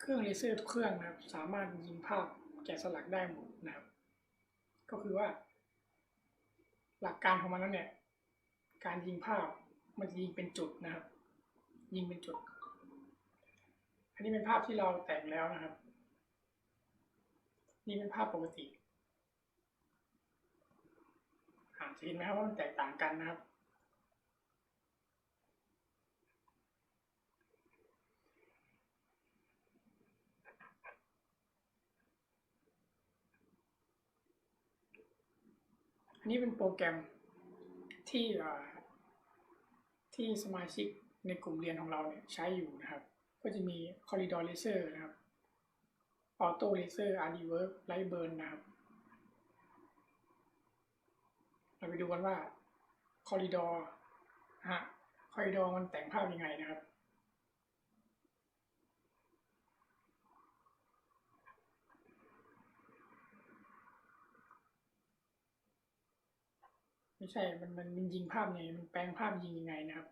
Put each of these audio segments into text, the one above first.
เครื่องเลเซอร์ทุกเครื่องนะครับ สามารถยิงภาพแกะสลักได้หมดนะครับ ก็คือว่า หลักการของมันนั้นเนี่ย การยิงภาพมันจะยิงเป็นจุดนะครับ ยิงเป็นจุด อันนี้เป็นภาพที่เราแต่งแล้วนะครับ นี่เป็นภาพปกติอ่านจะเห็นไหมครับว่ามันแตกต่างกันนะครับ นี้เป็นโปรแกรมที่ที่สมาชิกในกลุ่มเรียนของเราเนี่ยใช้อยู่นะครับ ก็จะมี Corridor Laser นะครับ Auto Laser RDWork Lightburn นะครับ เราไปดูกันว่า Corridor ฮะ Corridor มันแต่งภาพยังไงนะครับ ไม่ใช่ มันมันมันยิงภาพไงมันแปลงภาพยิงยังไงนะครับ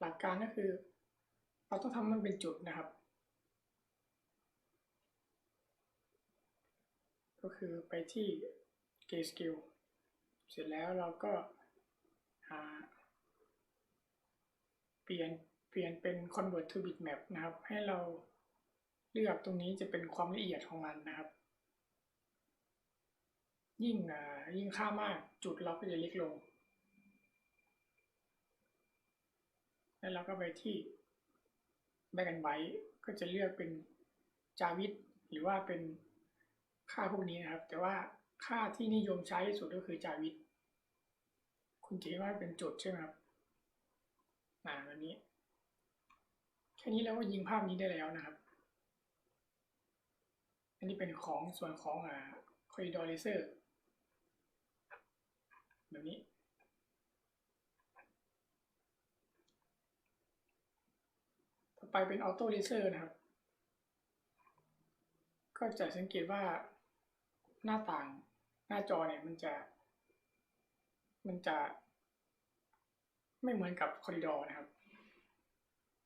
หลักการก็คือ เราต้องทำมันเป็นจุดนะครับ ก็คือไปที่ Grayscale เสร็จแล้วเราก็หาเปลี่ยนเปลี่ยนเป็น convert to bitmap นะครับ ให้เราเลือกตรงนี้จะเป็นความละเอียดของมันนะครับ ยิ่งยิ่งค่ามาก จุดเราก็จะเล็กลง แล้วเราก็ไปที่ back and white ก็จะเลือกเป็นจาวิดหรือว่าเป็นค่าพวกนี้นะครับ แต่ว่าค่าที่นิยมใช้ที่สุดก็คือจาวิดคุณจะเห็นว่าเป็นจุดใช่ไหมครับอ่าแบบนี้ แค่นี้เราก็ยิงภาพนี้ได้แล้วนะครับ อันนี้เป็นของส่วนของอ่า corridor laser แบบนี้ ต่อไปเป็นออโต้เลเซอร์นะครับ ก็จะสังเกตว่าหน้าต่างหน้าจอเนี่ยมันจะ มันจะ ไม่เหมือนกับคอริดอร์นะครับ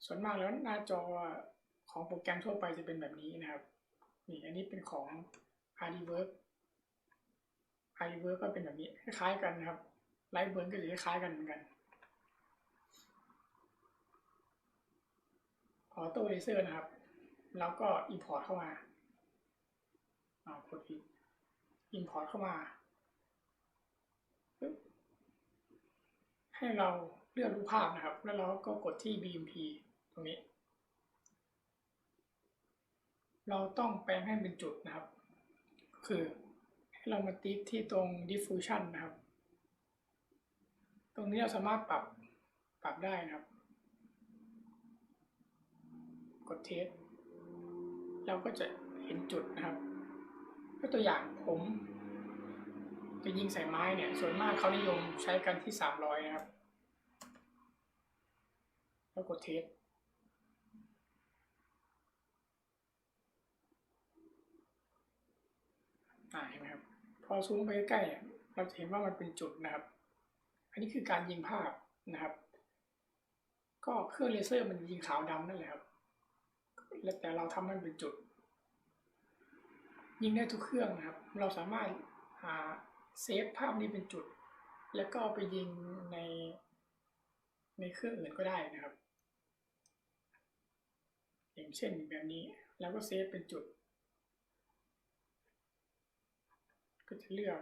ส่วนมากแล้วหน้าจอของโปรแกรมทั่วไปจะเป็นแบบนี้นะครับ นี่อันนี้เป็นของ a d w o r k RDWork RDWork ก็เป็นแบบนี้คล้ายกันนะครับ Lightburn ก็จะคล้ายกันเหมือนกันออโต้เลเซอร์นะครับ แล้วก็ Import เข้ามาเอากดผิด Import เข้ามาให้เราเลือกรูปภาพนะครับ แล้วเราก็กดที่ BMP ตรงนี้ เราต้องแปลงให้เป็นจุดนะครับ คือ ให้เรามาติ๊กที่ตรง diffusion นะครับ ตรงนี้เราสามารถปรับปรับได้นะครับ กดเทสเราก็จะเห็นจุดนะครับยกตัวอย่างผมจะยิงใส่ไม้เนี่ย ส่วนมากเขานิยมใช้กันที่สามร้อยนะครับ แล้วกดเทสอ่าเห็นไหมครับ พ อซูมไปใกล้ๆเราจะเห็นว่ามันเป็นจุดนะครับ อันนี้คือการยิงภาพนะครับ ก็เครื่องเลเซอร์มันยิงขาวดำนั่นแหละครับแต่เราทำมันเป็นจุด ยิงได้ทุกเครื่องนะครับ เราสามารถหาเซฟภาพนี้เป็นจุด แล้วก็ไปยิงในในเครื่องอื่นก็ได้นะครับ อย่างเช่นแบบนี้ แล้วก็เซฟเป็นจุด ก็จะเลือก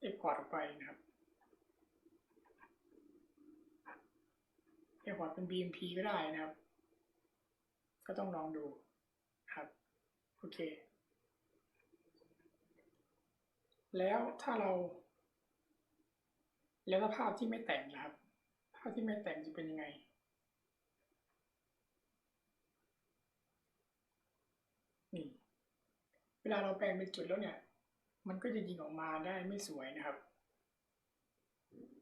เอ็กพอร์ตไปนะครับเอ็กพอร์ตเป็น BMP ก็ได้นะครับ ก็ต้องลองดูครับ โอเค แล้วถ้าเรา แล้วถ้าภาพที่ไม่แต่งนะครับ ภาพที่ไม่แต่งจะเป็นยังไง นี่ เว ลาเราแปลงเป็นจุดแล้วเนี่ย มันก็จะยิงออกมาได้ไม่สวยนะครับ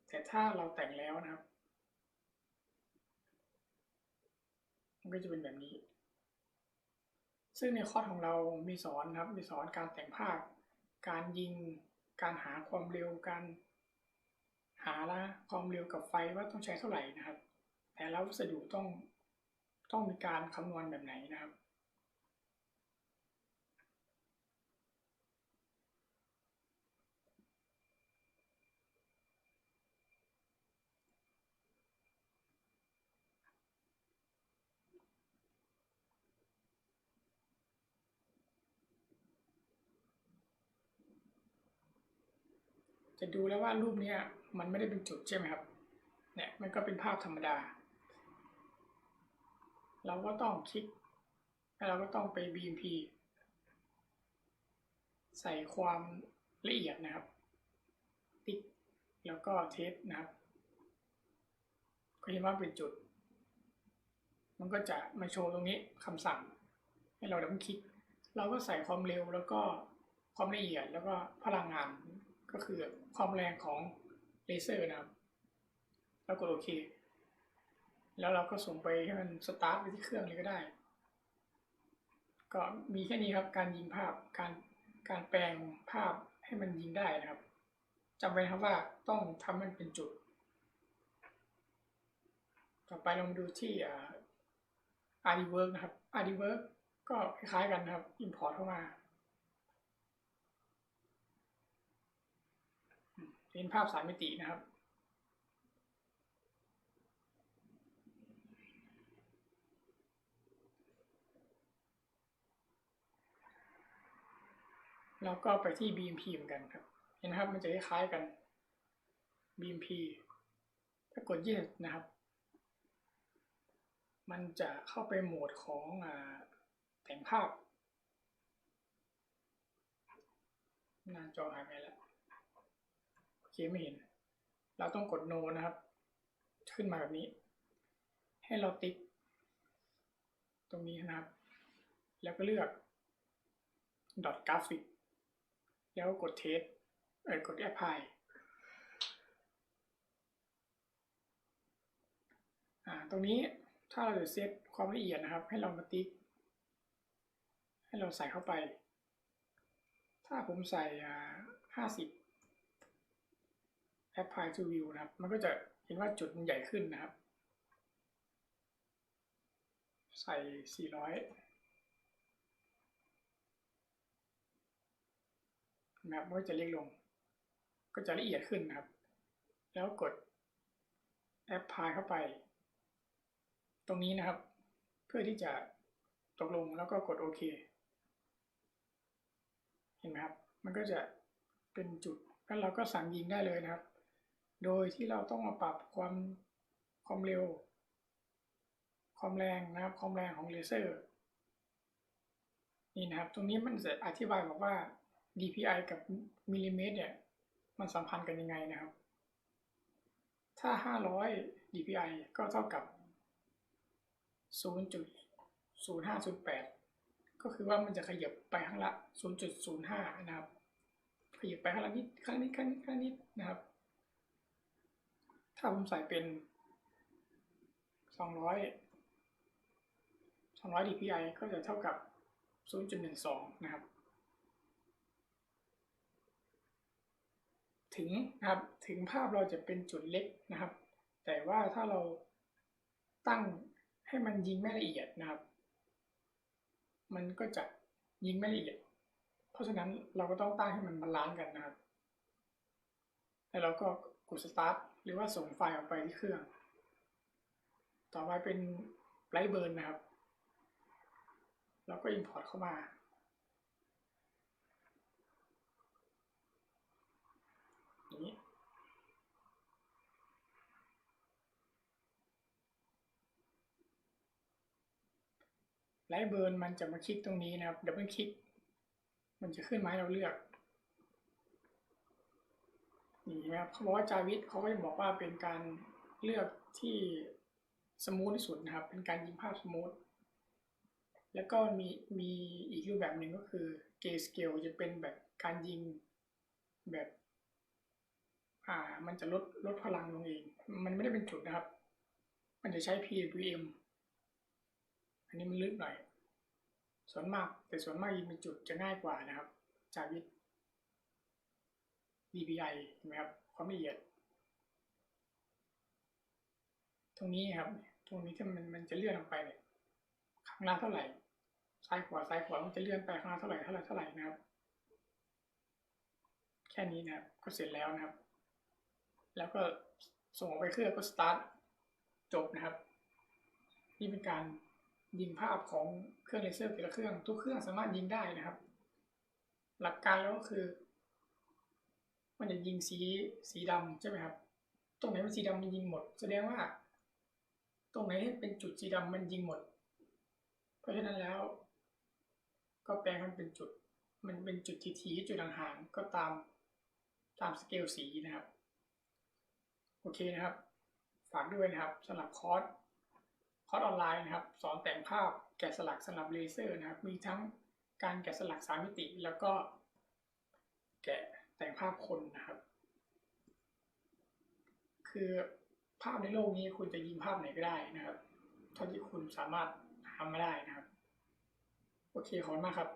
แต่ถ้าเราแต่งแล้วนะครับ มันก็จะเป็นแบบนี้ ซึ่งในคอร์สของเรามีสอนครับ มีสอนการแต่งภาพ การยิง การหาความเร็ว การหาละความเร็วกับไฟว่าต้องใช้เท่าไหร่นะครับ แต่ละวัสดุต้องต้องมีการคำนวณแบบไหนนะครับ จะดูแล้วว่ารูปนี้มันไม่ได้เป็นจุดใช่ไหมครับ เนี่ยมันก็เป็นภาพธรรมดา เราก็ต้องคลิก แล้วเราก็ต้องไป BMP ใส่ความละเอียดนะครับ ติ๊ก แล้วก็เทสนะครับ ก็เห็นว่าเป็นจุด มันก็จะมาโชว์ตรงนี้คำสั่ง ให้เราดับคลิก เราก็ใส่ความเร็วแล้วก็ความละเอียดแล้วก็พลังงาน ก็คือความแรงของเลเซอร์นะครับ แล้วกดโอเค แล้วเราก็ส่งไปให้มันสตาร์ทไปที่เครื่องเลยก็ได้ ก็มีแค่นี้ครับการยิงภาพการการแปลงภาพให้มันยิงได้นะครับจำไว้นะครับว่าต้องทำมันเป็นจุด ต่อไปเรามาดูที่ RDWork นะครับ RDWork ก็คล้ายๆกันนะครับ Import เข้ามา เป็นภาพสามมิตินะครับ แล้วก็ไปที่ BMP เหมือนกันครับ เห็นนะครับมันจะคล้ายๆกัน BMP ถ้ากดยืดนะครับ มันจะเข้าไปโหมดของอแต่งภาพ หน้าจอหายไปแล้ว โอเคไม่เห็น เราต้องกด no นะครับ ขึ้นมาแบบนี้ ให้เราติ๊ก ตรงนี้นะครับ แล้วก็เลือก dot graphic แล้วกดเทสเออกด apply อ่าตรงนี้ถ้าเราจะเซตความละเอียดนะครับ ให้เรามาติ๊ก ให้เราใส่เข้าไป ถ้าผมใส่ห้าสิบ apply to view นะครับ มันก็จะเห็นว่าจุดมันใหญ่ขึ้นนะครับ ใส่สี่ร้อยนะครับมันก็จะเล็กลง ก็จะละเอียดขึ้นนะครับ แล้วกด apply เข้าไป ตรงนี้นะครับ เพื่อที่จะตกลงแล้วก็กดโอเค เห็นไหมครับ มันก็จะเป็นจุดแล้วเราก็สั่งยิงได้เลยนะครับ โดยที่เราต้องมาปรับความความเร็ว ความแรงนะครับ ความแรงของเลเซอร์ นี่นะครับ ตรงนี้มันจะอธิบายบอกว่า DPI กับมิลลิเมตรเนี่ย มันสัมพันธ์กันยังไงนะครับ ถ้า 500 DPI ก็เท่ากับ 0.0508 ก็คือว่ามันจะขยับไปข้างละ 0.05 นะครับ ขยับไปข้างละนิด ข้างนิดข้างนิดข้างนิดนะครับ ถ้าผมใส่เป็น200 200 DPI ก็จะเท่ากับ 0.12 นะครับ ถึงนะครับ ถึงภาพเราจะเป็นจุดเล็กนะครับ แต่ว่าถ้าเราตั้งให้มันยิงไม่ละเอียดนะครับ มันก็จะยิงไม่ละเอียด เพราะฉะนั้นเราก็ต้องตั้งให้มันบาลานซ์กันนะครับ แล้วเราก็กดสตา หรือว่าส่งไฟล์ออกไปที่เครื่อง ต่อไปเป็นไ i ท์เบิร์นนะครับเราก็ Import เข้ามา นี้ไลท์เบิร์นมันจะมาคลิกตรงนี้นะครับดับเบิลคลิก มันจะขึ้นมาให้เราเลือก นี่นะครับเขาบอกว่าจาวิทเขาก็จะบอกว่าเป็นการเลือกที่สมูทที่สุดนะครับ เป็นการยิงภาพสมูทแล้วก็มีมีอีกรูปแบบหนึ่งก็คือเกสเกลจะเป็นแบบการยิงแบบอ่ามันจะลดลดพลังลงเอง มันไม่ได้เป็นจุดนะครับ มันจะใช้ PWM อันนี้มันลึกหน่อย ส่วนมากแต่ส่วนมากยิงเป็นจุดจะง่ายกว่านะครับ จาวิท DPI เห็นไหมครับความละเอียด ตรงนี้ครับตรงนี้ที่มันมันจะเลื่อนออกไปเนี่ยข้างหน้าเท่าไหร่ซ้ายขวาซ้ายขวามันจะเลื่อนไปข้างหน้าเท่าไหร่เท่าไหร่เท่าไหร่นะครับ แค่นี้นะครับก็เสร็จแล้วนะครับ แล้วก็ส่งออกไปเครื่องก็สตาร์ทจบนะครับ นี่เป็นการยิงภาพของเครื่องเลเซอร์แต่ละเครื่อง ทุกเครื่องสามารถยิงได้นะครับ หลักการแล้วก็คือ มันจะยิงสีสีดำใช่ไหมครับ ตรงไหนเป็นสีดำมันยิงหมด แสดงว่า ตรงไหนเป็นจุดสีดำมันยิงหมด เพราะฉะนั้นแล้ว ก็แปลงมันเป็นจุด มันเป็นจุดทีๆจุดห่างๆก็ตามตามสเกลสีนะครับ โอเคนะครับ ฝากด้วยนะครับสำหรับคอร์สคอร์สออนไลน์นะครับ สอนแต่งภาพแกะสลักสำหรับเลเซอร์นะครับ มีทั้งการแกะสลักสามมิติ แล้วก็แกะ แต่งภาพคนนะครับ คือภาพในโลกนี้คุณจะยิงภาพไหนก็ได้นะครับเท่าที่คุณสามารถทำมาได้นะครับ โอเคขอบคุณมากครับ